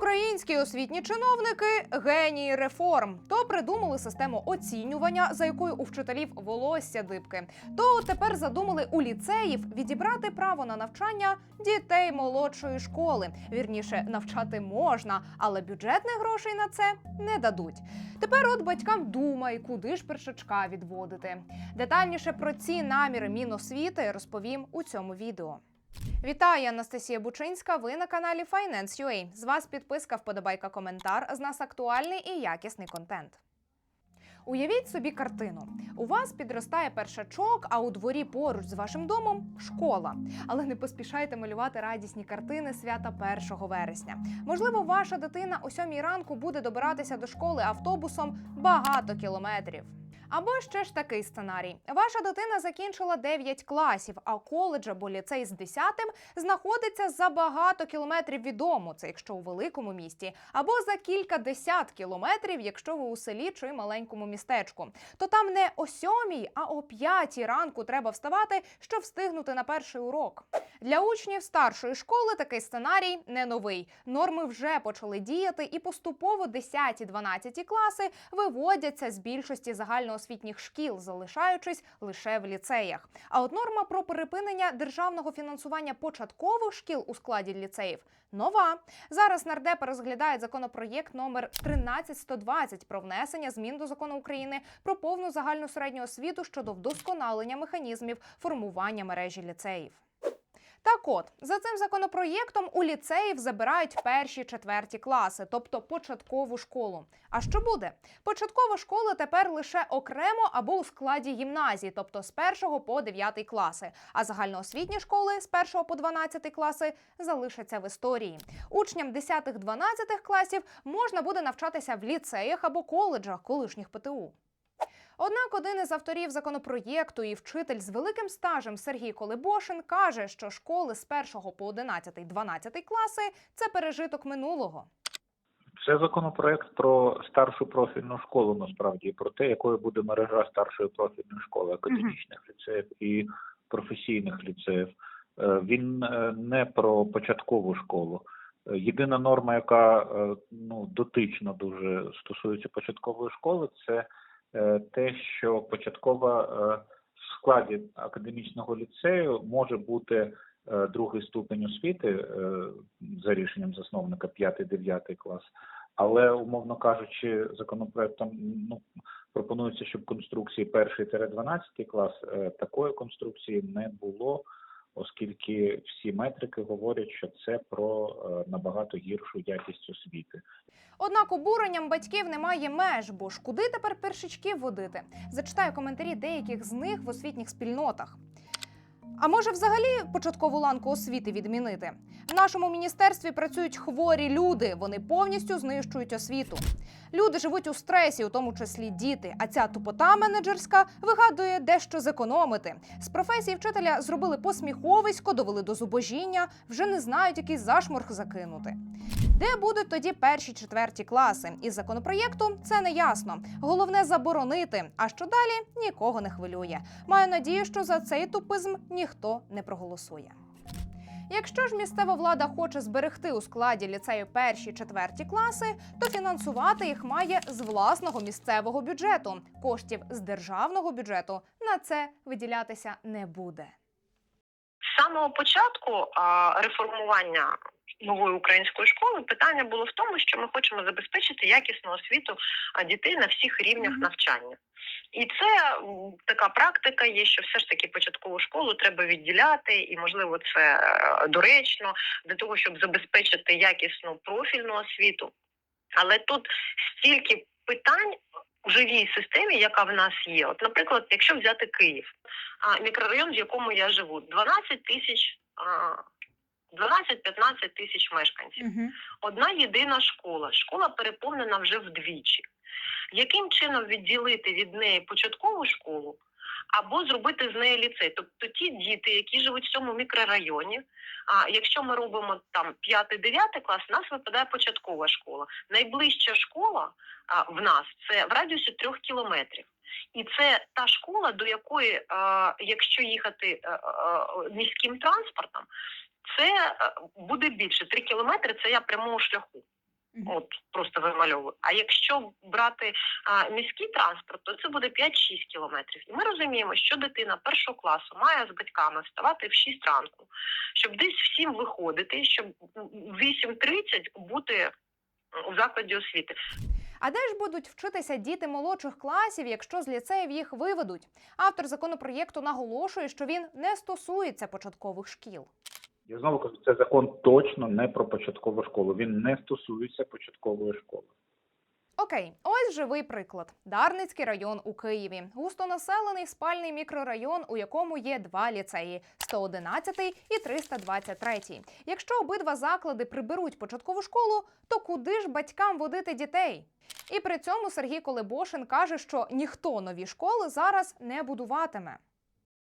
Українські освітні чиновники генії реформ. То придумали систему оцінювання, за якою у вчителів волосся дибки. То тепер задумали у ліцеїв відібрати право на навчання дітей молодшої школи. Вірніше, навчати можна, але бюджетних грошей на це не дадуть. Тепер от батькам думай, куди ж першачка відводити. Детальніше про ці наміри Міносвіти розповім у цьому відео. Вітаю, Анастасія Бучинська. Ви на каналі Finance.ua. З вас підписка, вподобайка, коментар. З нас актуальний і якісний контент. Уявіть собі картину. У вас підростає першачок, а у дворі поруч з вашим домом школа. Але не поспішайте малювати радісні картини свята 1 вересня. Можливо, ваша дитина о 7 ранку буде добиратися до школи автобусом багато кілометрів. Або ще ж такий сценарій: ваша дитина закінчила 9 класів, а коледж або ліцей з 10-тим знаходиться за багато кілометрів від дому, це якщо у великому місті, або за кілька десят кілометрів, якщо ви у селі чи маленькому містечку. То там не о сьомій, а о п'ятій ранку треба вставати, щоб встигнути на перший урок. Для учнів старшої школи такий сценарій не новий. Норми вже почали діяти, і поступово 10-12 класи виводяться з більшості загальноосвітніх шкіл, залишаючись лише в ліцеях. А от норма про припинення державного фінансування початкових шкіл у складі ліцеїв нова. Зараз нардепи розглядають законопроєкт номер 13120 про внесення змін до закону України про повну загальну середню освіту щодо вдосконалення механізмів формування мережі ліцеїв. Так от, за цим законопроєктом у ліцеїв забирають перші четверті класи, тобто початкову школу. А що буде? Початкова школа тепер лише окремо або у складі гімназії, тобто з 1 по 9 класи. А загальноосвітні школи з 1 по 12 класи залишаться в історії. Учням 10-12 класів можна буде навчатися в ліцеях або коледжах колишніх ПТУ. Однак один із авторів законопроєкту і вчитель з великим стажем Сергій Колебошин каже, що школи з 1 по 11, 12 класи це пережиток минулого. Це законопроект про старшу профільну школу, насправді, про те, якою буде мережа старшої профільної школи, академічних ліцеїв і професійних ліцеїв. Е, Він е, не про початкову школу. Е, Єдина норма, яка ну дотично дуже стосується початкової школи, це те, що початкова е, в складі академічного ліцею може бути е, другий ступень освіти е, за рішенням засновника 5-9 клас. Але, умовно кажучи, законопроектом ну, пропонується, щоб конструкції 1-12 клас е, такої конструкції не було, оскільки всі метрики говорять, що це про е, набагато гіршу якість освіти. Однак обуренням батьків немає меж, бо ж куди тепер першачків водити? Зачитаю коментарі деяких з них в освітніх спільнотах. А може, взагалі початкову ланку освіти відмінити? В нашому міністерстві працюють хворі люди. Вони повністю знищують освіту. Люди живуть у стресі, у тому числі діти. А ця тупота менеджерська вигадує дещо зекономити. З професії вчителя зробили посміховисько, довели до зубожіння, вже не знають, який зашморг закинути. Де будуть тоді перші четверті класи? Із законопроєкту це не ясно. Головне заборонити. А що далі нікого не хвилює. Маю надію, що за цей тупизм ніхто не проголосує. Якщо ж місцева влада хоче зберегти у складі ліцею перші четверті класи, то фінансувати їх має з власного місцевого бюджету. Коштів з державного бюджету на це виділятися не буде. З самого початку реформування нової української школи питання було в тому, що ми хочемо забезпечити якісну освіту дітей на всіх рівнях навчання. І це така практика є, що все ж таки початкову школу треба відділяти, і можливо це е, доречно для того, щоб забезпечити якісну профільну освіту. Але тут стільки питань у живій системі, яка в нас є. От, наприклад, якщо взяти Київ, мікрорайон, в якому я живу, 12 тисяч. А, 12-15 тисяч мешканців. Одна єдина школа. Школа переповнена вже вдвічі. Яким чином відділити від неї початкову школу або зробити з неї ліцей? Тобто ті діти, які живуть в цьому мікрорайоні, а якщо ми робимо там 5-9 клас, у нас випадає початкова школа. Найближча школа а, в нас це в радіусі трьох кілометрів. І це та школа, до якої, а, якщо їхати а, а, міським транспортом, це е, буде більше. Три кілометри це я прямого шляху. От просто вимальовую. А якщо брати а, міський транспорт, то це буде 5-6 кілометрів. І ми розуміємо, що дитина першого класу має з батьками вставати в 6 ранку, щоб десь в 7 виходити, щоб в 8.30 бути у закладі освіти. А де ж будуть вчитися діти молодших класів, якщо з ліцеїв їх виведуть? Автор законопроєкту наголошує, що він не стосується початкових шкіл. Я знову кажу, це закон точно не про початкову школу. Він не стосується початкової школи. Окей, ось живий приклад: Дарницький район у Києві, густонаселений спальний мікрорайон, у якому є два ліцеї 111 і 323. Якщо обидва заклади приберуть початкову школу, то куди ж батькам водити дітей? І при цьому Сергій Колебошин каже, що ніхто нові школи зараз не будуватиме.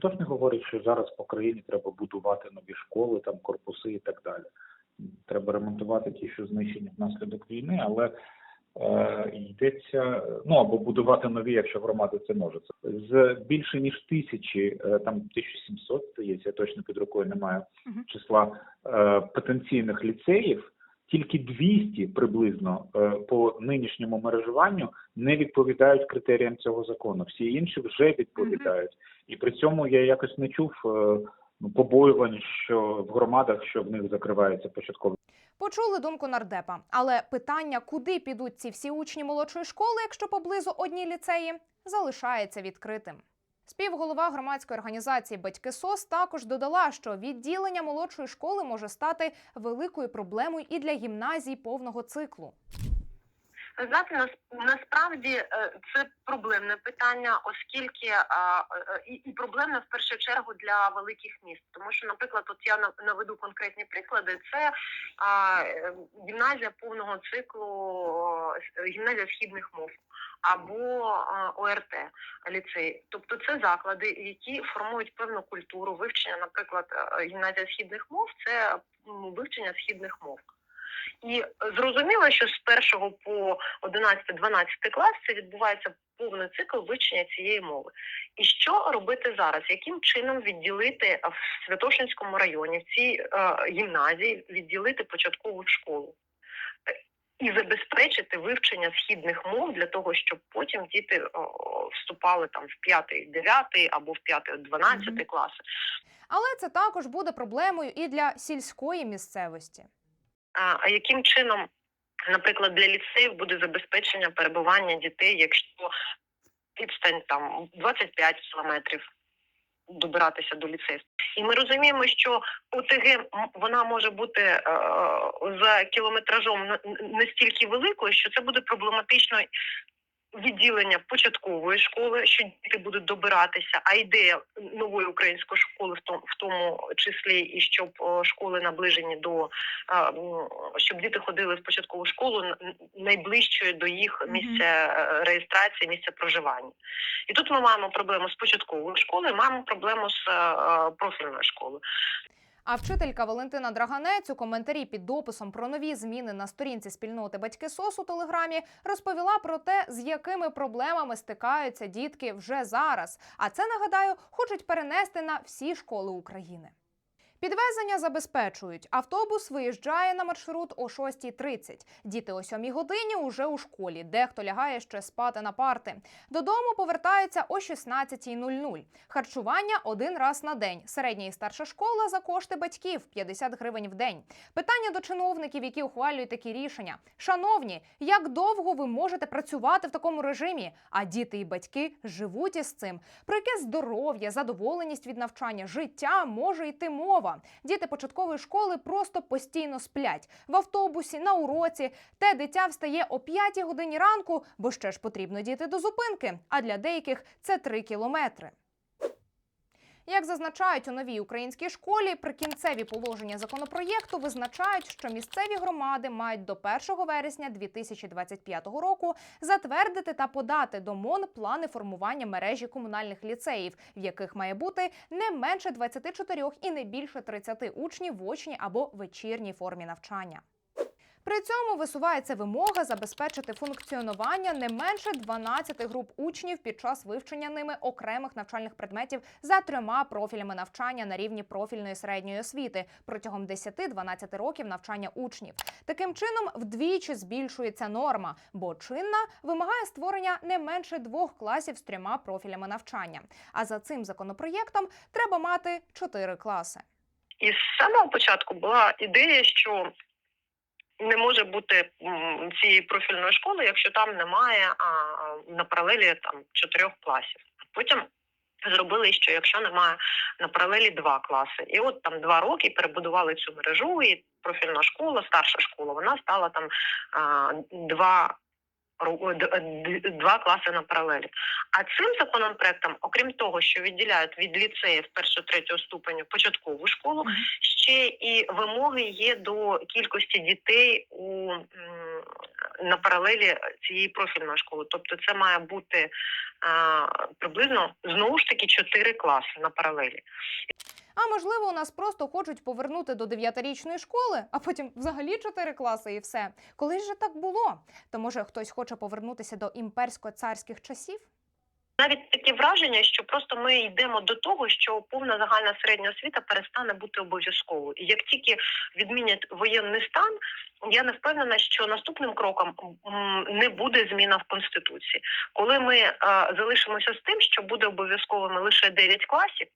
Хто ж не говорить, що зараз по країні треба будувати нові школи, там корпуси і так далі. Треба ремонтувати ті, що знищені внаслідок війни, але е, йдеться ну або будувати нові, якщо громада це може. З більше ніж тисячі, е, там 1700, здається, я точно під рукою немає Мгм. числа е, потенційних ліцеїв. Тільки 200 приблизно е, по нинішньому мережуванню не відповідають критеріям цього закону. Всі інші вже відповідають. І при цьому я якось не чув е, побоювань, що в громадах, що в них закривається початковий. Почули думку нардепа, але питання, куди підуть ці всі учні молодшої школи, якщо поблизу одні ліцеї, залишається відкритим. Співголова громадської організації Батьки СОС також додала, що відділення молодшої школи може стати великою проблемою і для гімназій повного циклу. Знаєте, насправді е, це проблемне питання, оскільки е, і, і проблемне в першу чергу для великих міст. Тому що, наприклад, от я наведу конкретні приклади. Це е, гімназія повного циклу, е, гімназія східних мов або ОРТ ліцей. Тобто це заклади, які формують певну культуру вивчення, наприклад, е, гімназія східних мов це вивчення східних мов. І зрозуміло, що з 1 по 11-12 клас це відбувається повний цикл вивчення цієї мови. І що робити зараз? Яким чином відділити в Святошинському районі, в цій е, гімназії, відділити початкову школу? І забезпечити вивчення східних мов для того, щоб потім діти вступали там в 5-9 або в 5-12 Мгм. класи. Але це також буде проблемою і для сільської місцевості. А яким чином, наприклад, для ліцеїв буде забезпечення перебування дітей, якщо відстань там 25 кілометрів добиратися до ліцеїв, І ми розуміємо, що ОТГ вона може бути е, за кілометражом на- настільки великою, що це буде проблематично відділення початкової школи, що діти будуть добиратися, а ідея нової української школи в тому, в тому числі, і щоб школи наближені до а, щоб діти ходили в початкову школу найближчою до їх місця е, реєстрації, місця проживання. І тут ми маємо проблему з початковою школою, маємо проблему з е, е, профільною школою. А вчителька Валентина Драганець у коментарі під дописом про нові зміни на сторінці спільноти Батьки СОС у Телеграмі розповіла про те, з якими проблемами стикаються дітки вже зараз. А це нагадаю, хочуть перенести на всі школи України. Підвезення забезпечують. Автобус виїжджає на маршрут о 6.30. Діти о 7 годині уже у школі. Дехто лягає ще спати на парти. Додому повертаються о 16.00. Харчування один раз на день. Середня і старша школа за кошти батьків 50 гривень в день. Питання до чиновників, які ухвалюють такі рішення. Шановні, як довго ви можете працювати в такому режимі? А діти і батьки живуть із цим. Про яке здоров'я, задоволеність від навчання, життя може йти мова. Діти початкової школи просто постійно сплять в автобусі, на уроці. Те дитя встає о 5 годині ранку, бо ще ж потрібно діти до зупинки. А для деяких це 3 кілометри. Як зазначають у новій українській школі, прикінцеві положення законопроєкту визначають, що місцеві громади мають до 1 вересня 2025 року затвердити та подати до МОН плани формування мережі комунальних ліцеїв, в яких має бути не менше 24 і не більше 30 учнів в очній або вечірній формі навчання. При цьому висувається вимога забезпечити функціонування не менше 12 груп учнів під час вивчення ними окремих навчальних предметів за трьома профілями навчання на рівні профільної середньої освіти протягом 10-12 років навчання учнів. Таким чином, вдвічі збільшується норма, бо чинна вимагає створення не менше двох класів з трьома профілями навчання. А за цим законопроєктом треба мати чотири класи. І з самого початку була ідея, що не може бути цієї профільної школи, якщо там немає на паралелі там чотирьох класів. Потім зробили, що якщо немає на паралелі два класи, і от там два роки перебудували цю мережу, і профільна школа, старша школа, вона стала там два. Два класи на паралелі. А цим законопроектом, окрім того, що відділяють від ліцеїв першого третього ступеню початкову школу, ще і вимоги є до кількості дітей у на паралелі цієї профільної школи. Тобто, це має бути приблизно знову ж таки чотири класи на паралелі. А можливо, у нас просто хочуть повернути до дев'ятирічної школи, а потім взагалі чотири класи і все. Колись же так було. То може хтось хоче повернутися до імперсько-царських часів? Навіть таке враження, що просто ми йдемо до того, що повна загальна середня освіта перестане бути обов'язковою. І як тільки відмінять воєнний стан, я не впевнена, що наступним кроком не буде зміна в конституції. Коли ми е, залишимося з тим, що буде обов'язковими лише 9 класів,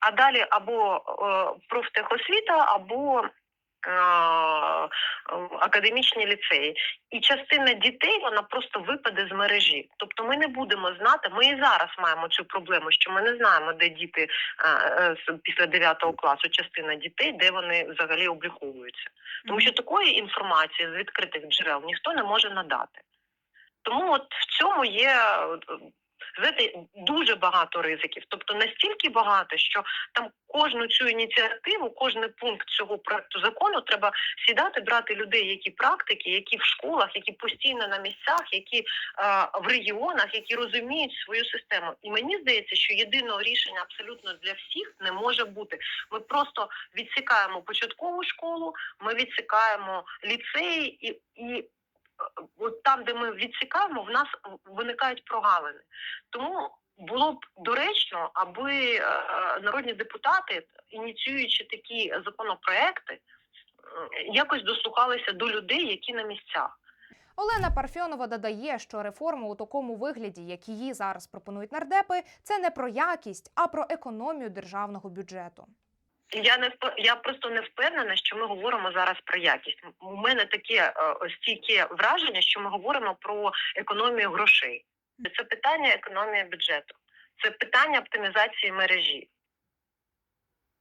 а далі або е, профтехосвіта, або академічні ліцеї, і частина дітей вона просто випаде з мережі. Тобто ми не будемо знати. Ми і зараз маємо цю проблему, що ми не знаємо, де діти е, е, після 9 класу, частина дітей, де вони взагалі обліковуються. Тому що такої інформації з відкритих джерел ніхто не може надати. Тому от в цьому є е, знаєте, дуже багато ризиків. Тобто настільки багато, що там кожну цю ініціативу, кожний пункт цього проекту закону треба сідати, брати людей, які практики, які в школах, які постійно на місцях, які е, в регіонах, які розуміють свою систему. І мені здається, що єдиного рішення абсолютно для всіх не може бути. Ми просто відсікаємо початкову школу, ми відсікаємо ліцеї і. і От там, де ми відсікаємо, в нас виникають прогалини. Тому було б доречно, аби е, народні депутати, ініціюючи такі законопроекти, е, якось дослухалися до людей, які на місцях. Олена Парфьонова додає, що реформа у такому вигляді, як її зараз пропонують нардепи, це не про якість, а про економію державного бюджету. Я не я просто не впевнена, що ми говоримо зараз про якість. У мене таке е, стійке враження, що ми говоримо про економію грошей. Це питання економії бюджету, це питання оптимізації мережі.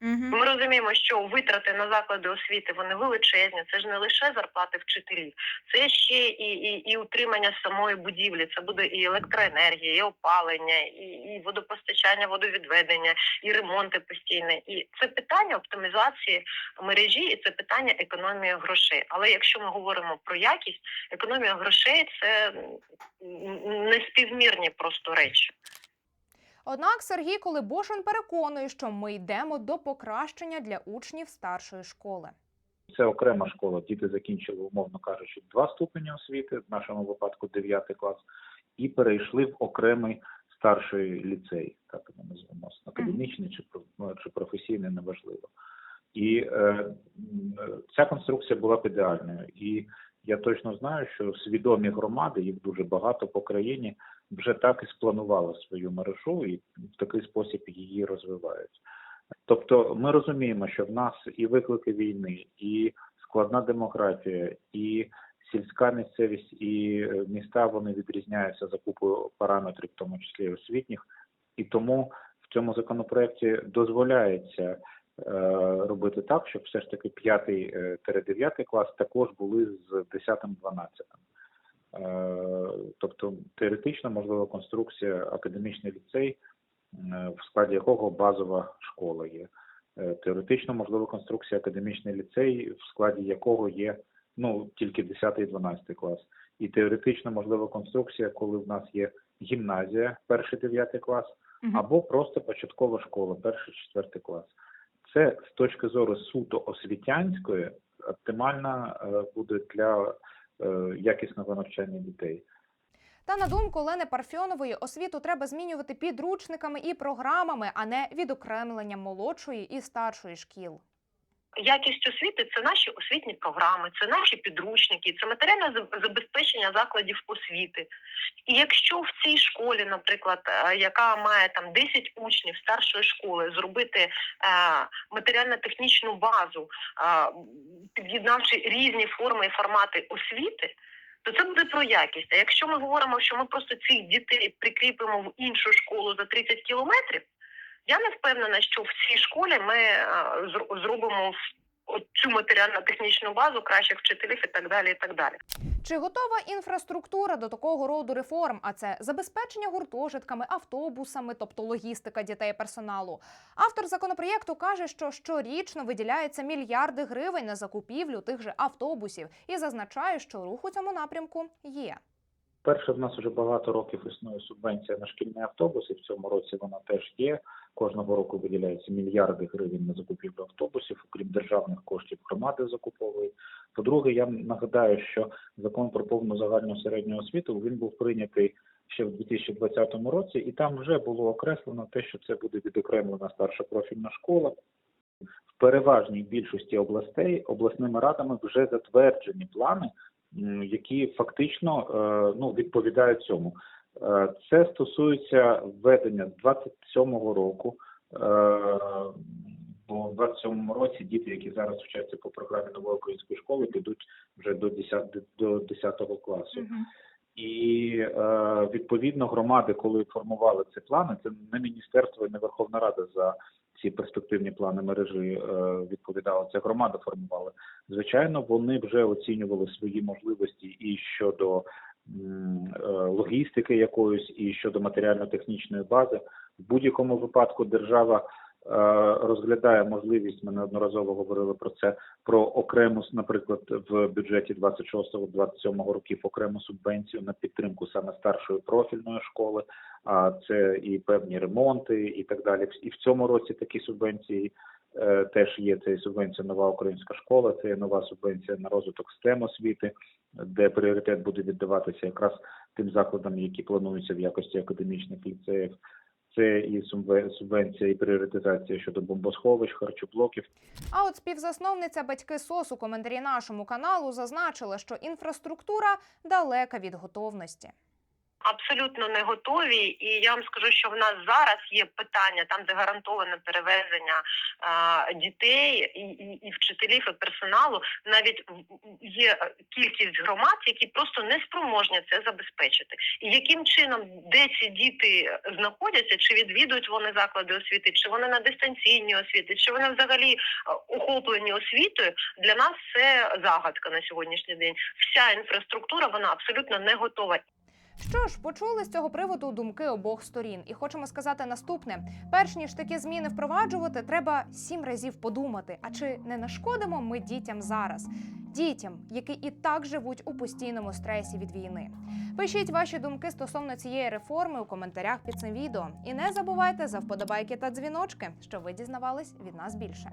Ми розуміємо, що витрати на заклади освіти вони величезні. Це ж не лише зарплати вчителів, це ще і, і, і утримання самої будівлі. Це буде і електроенергія, і опалення, і, і водопостачання, водовідведення, і ремонти постійні. І це питання оптимізації мережі, і це питання економії грошей. Але якщо ми говоримо про якість, економія грошей це неспівмірні просто речі. Однак Сергій Колебошин переконує, що ми йдемо до покращення для учнів старшої школи. Це окрема школа. Діти закінчили, умовно кажучи, два ступені освіти, в нашому випадку 9 клас, і перейшли в окремий старший ліцей, так ми називаємо академічний чи ну, чи професійний, неважливо. І е, ця конструкція була б ідеальною. І я точно знаю, що свідомі громади, їх дуже багато по країні, вже так і спланували свою мережу і в такий спосіб її розвивають. Тобто ми розуміємо, що в нас і виклики війни, і складна демографія, і сільська місцевість, і е, міста вони відрізняються за купою параметрів, в тому числі освітніх, і тому в цьому законопроекті дозволяється е, робити так, щоб все ж таки 5-9 клас також були з 10-12. Е, Тобто теоретично можлива конструкція академічний ліцей, е, в складі якого базова школа є. Е, Теоретично можлива конструкція академічний ліцей, в складі якого є ну тільки 10 і 12 клас. І теоретично можлива конструкція, коли в нас є гімназія, перший 9 клас, або просто початкова школа, перший четвертий клас. Це з точки зору суто освітянської оптимальна буде для якісного навчання дітей. Та на думку Лени Парфьонової, освіту треба змінювати підручниками і програмами, а не відокремленням молодшої і старшої шкіл. Якість освіти це наші освітні програми, це наші підручники, це матеріальне забезпечення закладів освіти. І якщо в цій школі, наприклад, е, яка має там 10 учнів старшої школи, зробити е, матеріально-технічну базу, е, під'єднавши різні форми і формати освіти. То це буде про якість. А якщо ми говоримо, що ми просто цих дітей прикріпимо в іншу школу за 30 кілометрів, я не впевнена, що в цій школі ми е, зробимо цю матеріально-технічну базу кращих вчителів і так далі. І так далі. Чи готова інфраструктура до такого роду реформ? А це забезпечення гуртожитками, автобусами, тобто логістика дітей персоналу. Автор законопроєкту каже, що щорічно виділяється мільярди гривень на закупівлю тих же автобусів і зазначає, що рух у цьому напрямку є. Перше, в нас вже багато років існує субвенція на шкільні автобуси. В цьому році вона теж є. Кожного року виділяється мільярди гривень на закупівлю автобусів, окрім державних коштів громади закуповують. По-друге, я нагадаю, що закон про повну загальну середню освіту він був прийнятий ще в 2020 році, і там вже було окреслено те, що це буде відокремлена старша профільна школа. В переважній більшості областей обласними радами вже затверджені плани які фактично е, ну, відповідають цьому. Е, Це стосується введення з 27-го року. е, Бо в 27-му році діти, які зараз вчаться по програмі нової української школи, підуть вже до 10, до 10 класу. І е, відповідно громади, коли формували ці плани, це не міністерство і не Верховна Рада за ці перспективні плани мережі е, відповідала. ця громада формувала. Звичайно, вони вже оцінювали свої можливості і щодо е, логістики якоїсь, і щодо матеріально-технічної бази. В будь-якому випадку держава розглядає можливість. Ми неодноразово говорили про це. Про окрему, наприклад, в бюджеті 26-27 років окрему субвенцію на підтримку саме старшої профільної школи. А це і певні ремонти, і так далі. І в цьому році такі субвенції е, теж є. Це субвенція нова українська школа, це нова субвенція на розвиток STEM освіти, де пріоритет буде віддаватися якраз тим закладам, які плануються в якості академічних ліцеїв. Це і субве- субвенція, і пріоритизація щодо бомбосховищ, харчоблоків. А от співзасновниця батьки СОС у коментарі нашому каналу зазначила, що інфраструктура далека від готовності. Абсолютно не готові, і я вам скажу, що в нас зараз є питання там, де гарантоване перевезення а, дітей і, і, і вчителів, і персоналу. Навіть є кількість громад, які просто не спроможні це забезпечити. І яким чином де ці діти знаходяться, чи відвідують вони заклади освіти, чи вони на дистанційній освіті, чи вони взагалі охоплені освітою, для нас це загадка на сьогоднішній день. Вся інфраструктура вона абсолютно не готова. Що ж, почули з цього приводу думки обох сторін, і хочемо сказати наступне: перш ніж такі зміни впроваджувати, треба сім разів подумати. А чи не нашкодимо ми дітям зараз? Дітям, які і так живуть у постійному стресі від війни. Пишіть ваші думки стосовно цієї реформи у коментарях під цим відео. І не забувайте за вподобайки та дзвіночки, щоб ви дізнавались від нас більше.